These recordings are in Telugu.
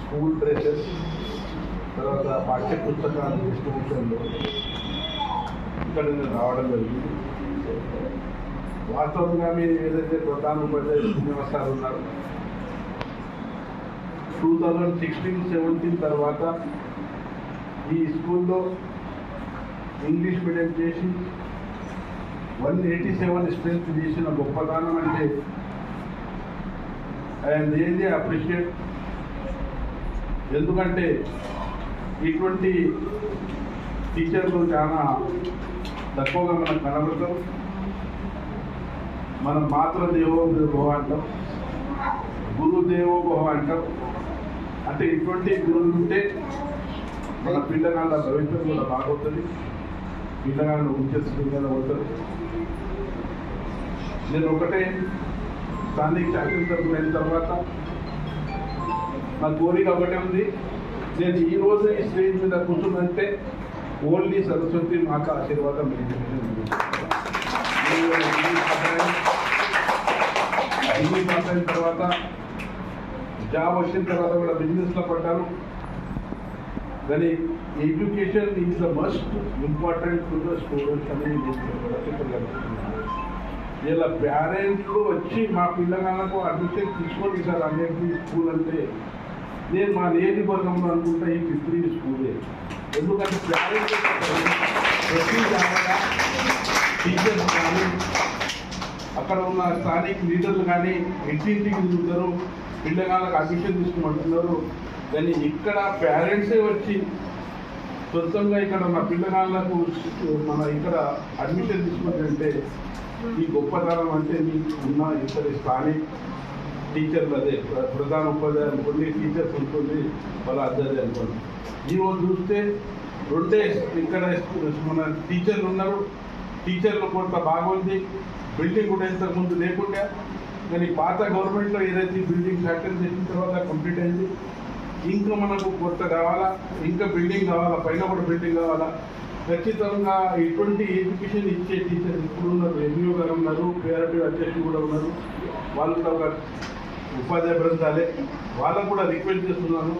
స్కూల్ డ్రెస్సెస్ తర్వాత పాఠ్య పుస్తకాలు డిస్ట్రిబ్యూషన్లో ఇక్కడ నేను రావడం జరిగింది. వాస్తవంగా మీరు ఏదైతే ప్రధాన ఉపాధ్యాయులు శ్రీనివాస్ గారు ఉన్నారు టూ థౌజండ్ సిక్స్టీన్ సెవెంటీన్ తర్వాత ఈ స్కూల్లో ఇంగ్లీష్ మీడియం చేసి వన్ ఎయిటీ సెవెన్ స్ట్రెంత్ చేసిన గొప్పదానం అంటే ఐఎమ్ రియల్లీ అప్రిషియేట్ ఎందుకంటే ఇటువంటి టీచర్లు చాలా తక్కువగా మనం కనబడతాం. మనం మాతృదేవో భవ అంటాం. గురుదేవో భవ అంటాం. అంటే ఇటువంటి గురువులు ఉంటే మన పిల్లగాళ్ళ భవిష్యత్తు కూడా బాగుంటుంది. పిల్లగాళ్ళు ఉంచే కూడా అవుతుంది నేను ఒకటే స్థానిక శాసనసభకు అయిన తర్వాత నాకు కోరిక ఒకటే ఉంది. నేను ఈ రోజు ఈ స్టేజ్ మీద కూర్చున్నంటే ఓన్లీ సరస్వతి మాకు ఆశీర్వాదం డిగ్రీ పాస్ అయిన తర్వాత జాబ్ వచ్చిన తర్వాత కూడా బిజినెస్లో పడ్డాను. కానీ education is the must important to the students అనేది నేను చెప్పగలుగుతున్నాను. ఇలా పేరెంట్లు వచ్చి మా పిల్లగాళ్ళకు అడ్మిషన్ తీసుకోండి సార్ అన్నింటి స్కూల్ అంటే? నేను మా నియోజకవర్గంలో అనుకుంటా ఈ ఫిఫ్తీ స్కూలే ఎందుకంటే పేరెంట్స్ ప్రతి టీచర్స్ కానీ అక్కడ ఉన్న స్థానిక లీడర్లు కానీ ఇంటింటికి తిరుగుతారు పిల్లగాళ్ళకి అడ్మిషన్ తీసుకోమంటున్నారు కానీ ఇక్కడ పేరెంట్సే వచ్చి సొంతంగా ఇక్కడ ఉన్న పిల్లగాళ్ళకు మన ఇక్కడ అడ్మిషన్ తీసుకుంటుంటే ఈ గొప్పతనం అంటే మీకు ఉన్న ఇతర స్థానిక టీచర్లు అదే ప్ర- ప్రధాన ఉపాధ్యాయులు అనుకోండి టీచర్స్ ఉంటుంది వాళ్ళ అద్దరి అనుకోండి. ఈరోజు చూస్తే రెండే ఇక్కడ మన టీచర్లు ఉన్నారు. టీచర్లు కొంత బాగుంది. బిల్డింగ్ కూడా ఇంతకుముందు లేకుండా. కానీ పాత గవర్నమెంట్లో ఏదైతే బిల్డింగ్ ఫ్యాక్టరీ చేసిన తర్వాత కంప్లీట్ అయింది. ఇంకా మనకు కొత్త కావాలా? ఇంకా బిల్డింగ్ కావాలా? పైన కూడా బిల్డింగ్ కావాలా? ఖచ్చితంగా ఇటువంటి ఎడ్యుకేషన్ ఇచ్చే టీచర్ ఇప్పుడు ఉన్నారు ఎంఈఓ గారు ఉన్నారు పేరెంట్ అధ్యక్షులు కూడా ఉన్నారు. వాళ్ళు కూడా ఒక ఉపాధ్యాయ బృందాలే. వాళ్ళకు కూడా రిక్వెస్ట్ చేస్తున్నాను.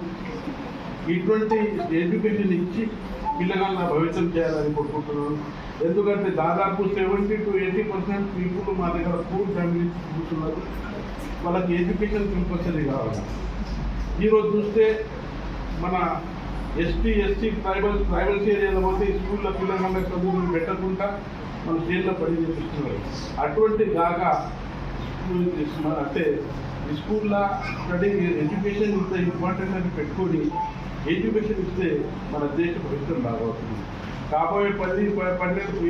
ఇటువంటి ఎడ్యుకేషన్ ఇచ్చి పిల్లగాళ్ళ భవిష్యత్తు చేయాలని కోరుకుంటున్నాను. ఎందుకంటే దాదాపు seventy to eighty percent people మా దగ్గర పూర్ ఫ్యామిలీస్ చూస్తున్నారు వాళ్ళకి ఎడ్యుకేషన్ కంపల్సరీ కావాలి. ఈరోజు చూస్తే మన ఎస్టీ ఎస్టీ ట్రైబల్ ట్రైబల్స్ ఏరియాలో పోతే ఈ స్కూల్లో పిల్లగాళ్ళ చదువులు పెట్టకుండా మన జైల్లో పని చేపిస్తున్నారు. అటువంటి కాగా అంటే ఈ స్కూల్లో స్టడీ ఎడ్యుకేషన్ ఇంత ఇంపార్టెంట్ అని పెట్టుకొని ఎడ్యుకేషన్ ఇస్తే మన దేశ భవిష్యత్తు బాగా అవుతుంది కాబోయే పది పన్నెండు